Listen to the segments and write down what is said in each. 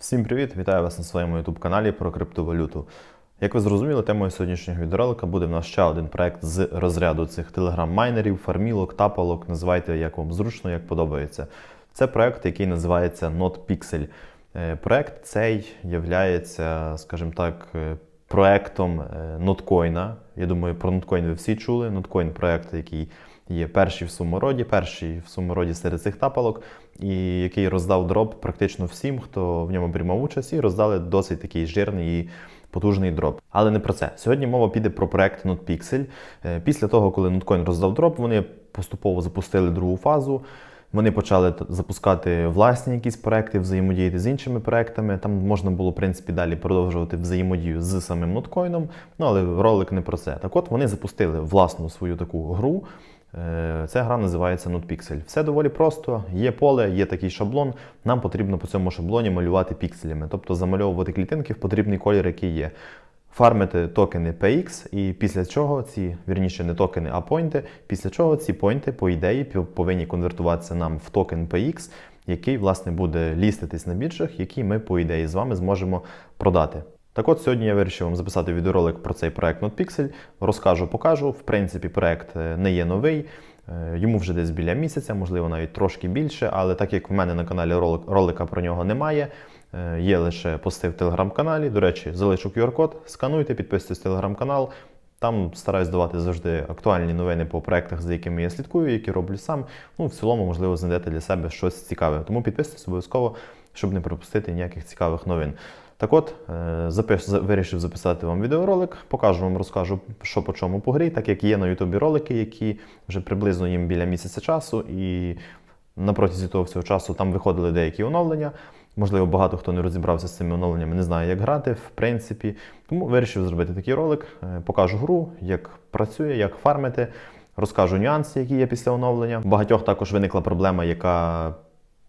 Всім привіт! Вітаю вас на своєму YouTube каналі про криптовалюту. Як ви зрозуміли, темою сьогоднішнього відеоролика буде в нас ще один проект з розряду цих телеграм-майнерів, фармілок, тапалок, називайте як вам зручно, як подобається. Це проект, який називається NotPixel. Е, Проект цей являється, скажімо так, е, проектом е, ноткоїна. Я думаю, про ноткоін ви всі чули. Ноткоін проект, який є перший в своєму роді, перший в своєму роді серед цих тапалок, і який роздав дроп практично всім, хто в ньому приймав участь, і роздали досить такий жирний і потужний дроп. Але не про це. Сьогодні мова піде про проект NotPixel. Е, Після того, коли Notcoin роздав дроп, вони поступово запустили другу фазу. Вони почали запускати власні якісь проекти, взаємодіяти з іншими проектами. Там можна було, в принципі, далі продовжувати взаємодію з самим ноткоїном, ну але ролик не про це. Так от вони запустили власну свою таку гру. Е, Ця гра називається NotPixel. Все доволі просто. Є поле, є такий шаблон. Нам потрібно по цьому шаблоні малювати пікселями, тобто замальовувати клітинки в потрібний колір, який є. Фармити токени PX, і після чого ці, вірніше, не токени, а пойнти, після чого ці пойнти, по ідеї, повинні конвертуватися нам в токен PX, який, власне, буде ліститись на біржах, який ми, по ідеї, з вами зможемо продати. Так от сьогодні я вирішив вам записати відеоролик про цей проект NotPixel. Розкажу, покажу. В принципі, проект е, не є новий. Е, Йому вже десь біля місяця, можливо, навіть трошки більше, але так як в мене на каналі ролик, ролика про нього немає, е, є лише пости в телеграм-каналі. До речі, залишу QR-код, скануйте, підписуйтесь в телеграм-канал. Там стараюсь давати завжди актуальні новини по проектах, за якими я слідкую, які роблю сам. Ну, в цілому, можливо, знайдете для себе щось цікаве. Тому підписуйтесь обов'язково, щоб не пропустити ніяких цікавих новин. Так от, е, запис, вирішив записати вам відеоролик, покажу вам, розкажу, що по чому по грі, так як є на Ютубі ролики, які вже приблизно їм біля місяця часу, і на протязі того всього часу там виходили деякі оновлення. Можливо, багато хто не розібрався з цими оновленнями, не знає, як грати, в принципі. Тому вирішив зробити такий ролик, е, покажу гру, як працює, як фармити, розкажу нюанси, які є після оновлення. Багатьох також виникла проблема, яка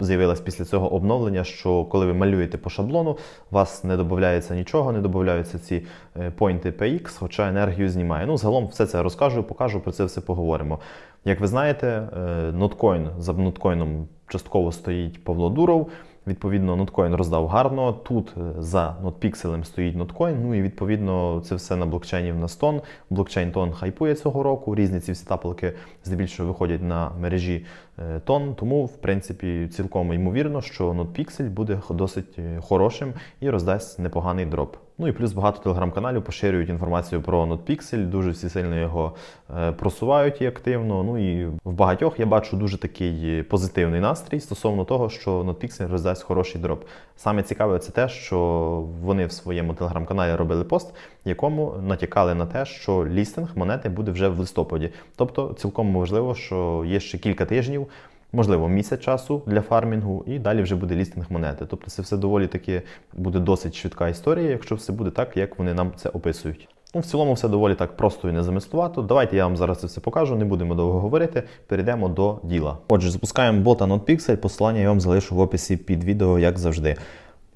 з'явилась після цього обновлення, що коли ви малюєте по шаблону, у вас не додається нічого, не додаються ці е, поінти PX, хоча енергію знімає. Ну, загалом все це розкажу, покажу, про це все поговоримо. Як ви знаєте, е, ноткоін за ноткоїном частково стоїть Павло Дуров. Відповідно, ноткоін роздав гарно. Тут е, за нотпікселем стоїть ноткоін. Ну і відповідно це все на блокчейні в нас тон. Блокчейн тон хайпує цього року. Різні ці всі тапалки здебільшого виходять на мережі е, тон. Тому, в принципі, цілком ймовірно, що нотпіксель буде досить е, хорошим і роздасть непоганий дроп. Ну і плюс багато телеграм-каналів поширюють інформацію про NotPixel, дуже всі сильно його е, просувають і активно. Ну і в багатьох я бачу дуже такий позитивний настрій стосовно того, що NotPixel роздасть хороший дроп. Саме цікаве це те, що вони в своєму телеграм-каналі робили пост, якому натякали на те, що лістинг монети буде вже в листопаді. Тобто цілком можливо, що є ще кілька тижнів. Можливо, місяць часу для фармінгу, і далі вже буде лістинг монети. Тобто це все доволі таки буде досить швидка історія, якщо все буде так, як вони нам це описують. Ну, в цілому все доволі так просто і незамисловато. Давайте я вам зараз це все покажу, не будемо довго говорити. Перейдемо до діла. Отже, запускаємо бота NotPixel, посилання я вам залишу в описі під відео, як завжди.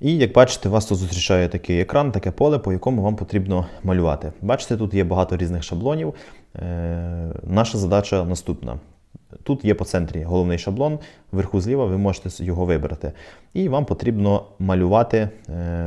І як бачите, вас тут зустрічає такий екран, таке поле, по якому вам потрібно малювати. Бачите, тут є багато різних шаблонів. Е, наша задача наступна. Тут є по центрі головний шаблон, вверху зліва ви можете його вибрати. І вам потрібно малювати е,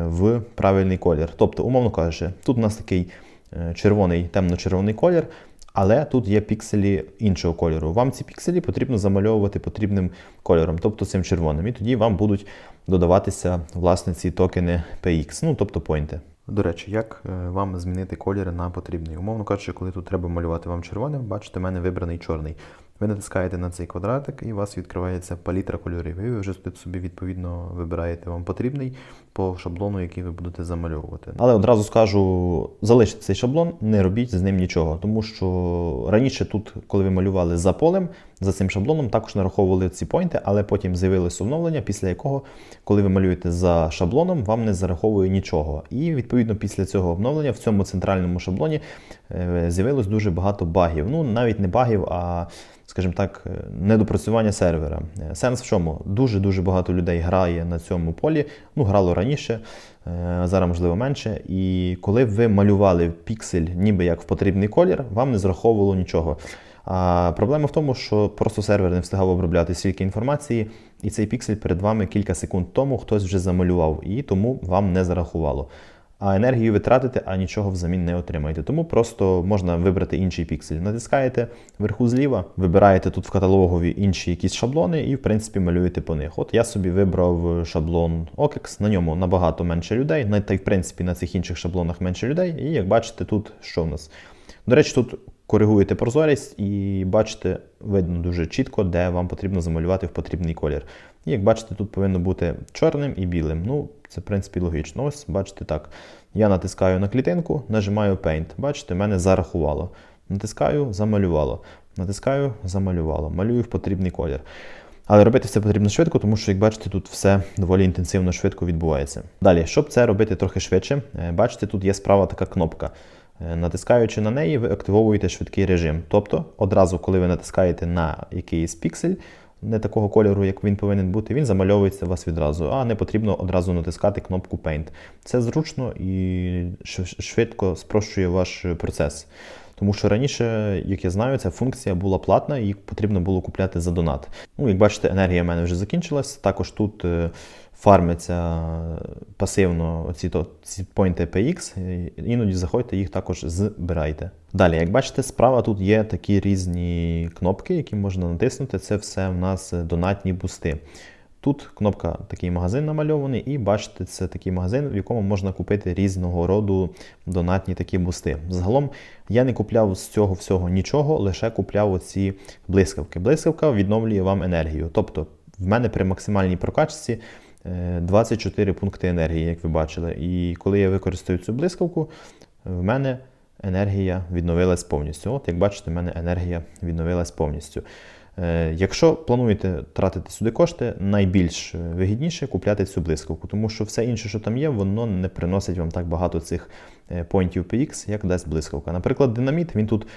в правильний колір. Тобто, умовно кажучи, тут у нас такий е, червоний, темно-червоний колір, але тут є пікселі іншого кольору. Вам ці пікселі потрібно замальовувати потрібним кольором, тобто цим червоним. І тоді вам будуть додаватися власне ці токени PX, ну тобто поінти. До речі, як е, вам змінити колір на потрібний? Умовно кажучи, коли тут треба малювати вам червоним, бачите, в мене вибраний чорний. Ви натискаєте на цей квадратик і у вас відкривається палітра кольорів. І ви вже тут собі відповідно вибираєте вам потрібний по шаблону, який ви будете замальовувати. Але одразу скажу: залиште цей шаблон, не робіть з ним нічого, тому що раніше тут, коли ви малювали за полем, за цим шаблоном, також нараховували ці поінти, але потім з'явилось оновлення, після якого, коли ви малюєте за шаблоном, вам не зараховує нічого. І відповідно після цього обновлення в цьому центральному шаблоні е, з'явилось дуже багато багів. Ну навіть не багів, а скажімо так, е, недопрацювання сервера. Е, Сенс в чому? Дуже дуже багато людей грає на цьому полі. Ну, грало раніше, зараз можливо менше. І коли ви малювали піксель, ніби як в потрібний колір, вам не зраховувало нічого. А проблема в тому, що просто сервер не встигав обробляти стільки інформації, і цей піксель перед вами кілька секунд тому хтось вже замалював, і тому вам не зарахувало. А енергію ви тратите, а нічого взамін не отримаєте. Тому просто можна вибрати інший піксель. Натискаєте вверху зліва, вибираєте тут в каталогові інші якісь шаблони і, в принципі, малюєте по них. От я собі вибрав шаблон OKEX, на ньому набагато менше людей, та й в принципі на цих інших шаблонах менше людей. І як бачите, тут що в нас? До речі, тут коригуєте прозорість і бачите, видно дуже чітко, де вам потрібно замалювати в потрібний колір. І як бачите, тут повинно бути чорним і білим. Ну, це в принципі логічно. Ось, бачите так. Я натискаю на клітинку, нажимаю Paint. Бачите, мене зарахувало. Натискаю, замалювало. Натискаю, замалювало. Малюю в потрібний колір. Але робити це потрібно швидко, тому що, як бачите, тут все доволі інтенсивно швидко відбувається. Далі, щоб це робити трохи швидше, е, бачите, тут є справа така кнопка. Е, Натискаючи на неї, ви активовуєте швидкий режим. Тобто, одразу, коли ви натискаєте на якийсь піксель, не такого кольору, як він повинен бути, він замальовується у вас відразу, а не потрібно одразу натискати кнопку Paint. Це зручно і швидко спрощує ваш процес. Тому що раніше, як я знаю, ця функція була платна, її потрібно було купляти за донат. Ну, як бачите, енергія в мене вже закінчилась. Також тут е, фармиться пасивно ці поінти PX. Іноді заходьте, їх також збирайте. Далі, як бачите, справа тут є такі різні кнопки, які можна натиснути. Це все в нас донатні бусти. Тут кнопка такий магазин намальований, і бачите, це такий магазин, в якому можна купити різного роду донатні такі бусти. Загалом я не купляв з цього всього нічого, лише купляв оці блискавки. Блискавка відновлює вам енергію. Тобто, в мене при максимальній прокачці е, 24 пункти енергії, як ви бачили. І коли я використаю цю блискавку, в мене енергія відновилась повністю. От, як бачите, в мене енергія відновилась повністю. Е, Якщо плануєте тратити сюди кошти, найбільш вигідніше купляти цю блискавку, тому що все інше, що там є, воно не приносить вам так багато цих е, поінтів PX, як дасть блискавка. Наприклад, динаміт, він тут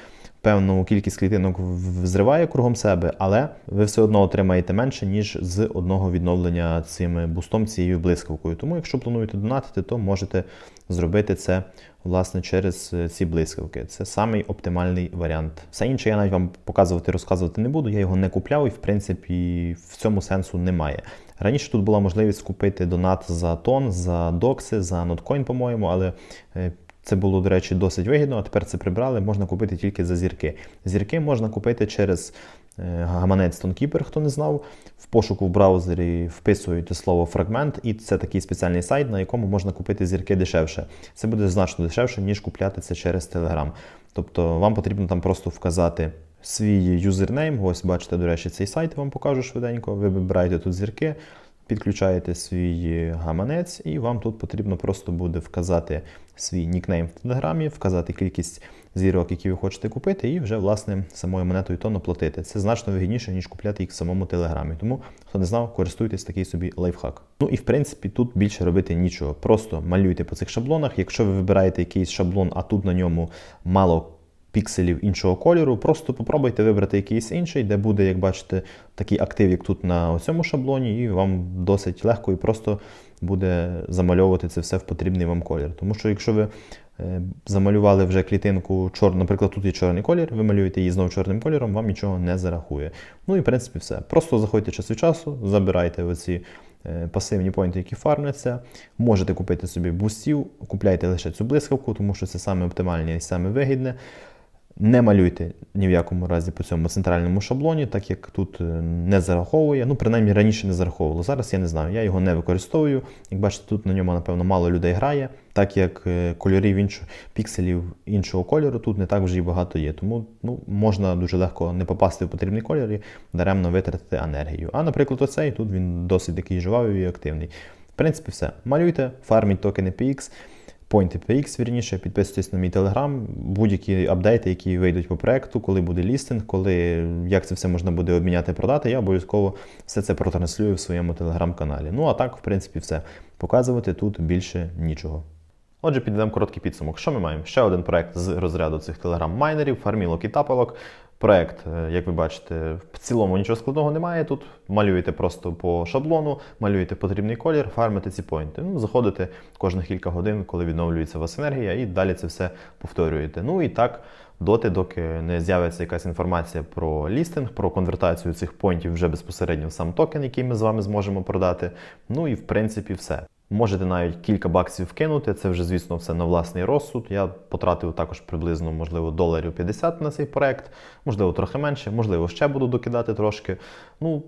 певну кількість клітинок взриває кругом себе, але ви все одно отримаєте менше, ніж з одного відновлення цим бустом, цією блискавкою. Тому, якщо плануєте донатити, то можете зробити це власне через е, ці блискавки. Це самий оптимальний варіант. Все інше я навіть вам показувати, розказувати не буду. Я його не купляв і в принципі в цьому сенсу немає. Раніше тут була можливість купити донат за тон, за докси, за ноткоін, по-моєму, але е, це було, до речі, досить вигідно, а тепер це прибрали, можна купити тільки за зірки. Зірки можна купити через е, гаманець Тонкіпер, хто не знав. В пошуку в браузері вписуєте слово фрагмент, і це такий спеціальний сайт, на якому можна купити зірки дешевше. Це буде значно дешевше, ніж купляти це через Telegram. Тобто вам потрібно там просто вказати свій юзернейм. Ось бачите, до речі, цей сайт вам покажу швиденько. Ви вибираєте тут зірки, підключаєте свій гаманець, і вам тут потрібно просто буде вказати свій нікнейм в Телеграмі, вказати кількість зірок, які ви хочете купити, і вже власне самою монетою тону платити. Це значно вигідніше, ніж купляти їх в самому Телеграмі. Тому, хто не знав, користуйтесь такий собі лайфхак. Ну і в принципі тут більше робити нічого. Просто малюйте по цих шаблонах. Якщо ви вибираєте якийсь шаблон, а тут на ньому мало пікселів іншого кольору, просто попробуйте вибрати якийсь інший, де буде, як бачите, такий актив, як тут на цьому шаблоні, і вам досить легко і просто буде замальовувати це все в потрібний вам колір. Тому що якщо ви е, замалювали вже клітинку чорну, наприклад, тут є чорний колір, ви малюєте її знову чорним кольором, вам нічого не зарахує. Ну і в принципі все. Просто заходьте час від часу, забирайте оці е, пасивні поінти, які фармляться. Можете купити собі бустів, купляйте лише цю блискавку, тому що це саме оптимальне і саме вигідне. Не малюйте ні в якому разі по цьому центральному шаблоні, так як тут е, не зараховує. Ну, принаймні раніше не зараховувало. Зараз я не знаю, я його не використовую. Як бачите, тут на ньому, напевно, мало людей грає, так як е, кольорів іншого пікселів іншого кольору тут не так вже і багато є. Тому ну, можна дуже легко не попасти в потрібний колір і даремно витратити енергію. А, наприклад, оцей тут він досить такий жвавий і активний. В принципі, все. Малюйте, фарміть токени PX. Pointy PX, вірніше, підписуйтесь на мій телеграм, будь-які апдейти, які вийдуть по проекту, коли буде лістинг, коли як це все можна буде обміняти, продати, я обов'язково все це протранслюю в своєму телеграм-каналі. Ну а так, в принципі, все. Показувати тут більше нічого. Отже, підведемо короткий підсумок. Що ми маємо? Ще один проект з розряду цих телеграм-майнерів, фармілок і тапалок. Проект, е, як ви бачите, в цілому нічого складного немає. Тут малюєте просто по шаблону, малюєте потрібний колір, фармите ці поінти. Ну, заходите кожних кілька годин, коли відновлюється у вас енергія, і далі це все повторюєте. Ну і так доти, доки не з'явиться якась інформація про лістинг, про конвертацію цих поінтів вже безпосередньо в сам токен, який ми з вами зможемо продати. Ну і в принципі все. Можете навіть кілька баксів вкинути. Це вже, звісно, все на власний розсуд. Я потратив також приблизно, можливо, доларів 50 на цей проект, можливо, трохи менше, можливо, ще буду докидати трошки. Ну,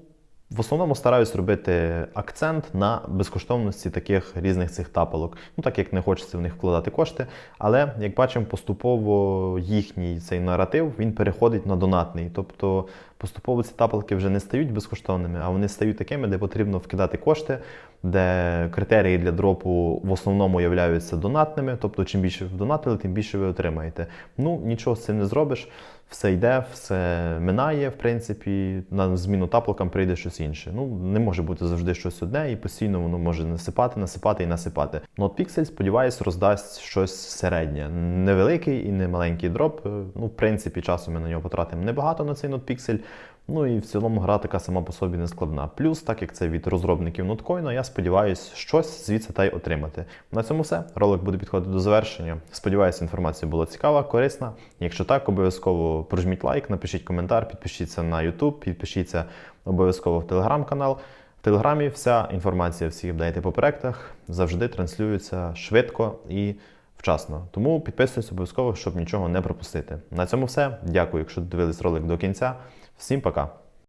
в основному стараюсь робити акцент на безкоштовності таких різних цих тапалок. Ну, так як не хочеться в них вкладати кошти. Але, як бачимо, поступово їхній цей наратив він переходить на донатний. Тобто поступово ці тапалки вже не стають безкоштовними, а вони стають такими, де потрібно вкидати кошти, де критерії для дропу в основному являються донатними. Тобто, чим більше ви донатили, тим більше ви отримаєте. Ну, нічого з цим не зробиш. Все йде, все минає, в принципі, на зміну таплокам прийде щось інше. Ну, не може бути завжди щось одне, і постійно воно може насипати, насипати і насипати. NotPixel, сподіваюсь, роздасть щось середнє. Невеликий і не маленький дроп. Ну, в принципі, часу ми на нього потратимо небагато на цей NotePixel. Ну і в цілому гра така сама по собі не складна. Плюс, так як це від розробників ноткоїна, я сподіваюся, щось звідси та й отримати. На цьому все. Ролик буде підходити до завершення. Сподіваюся, інформація була цікава, корисна. Якщо так, обов'язково прожміть лайк, напишіть коментар, підпишіться на YouTube, підпишіться обов'язково в телеграм-канал. В телеграмі вся інформація, всі апдейти по проектах завжди транслюється швидко і вчасно. Тому підписуйтесь обов'язково, щоб нічого не пропустити. На цьому все. Дякую, якщо дивились ролик до кінця. Всім пока!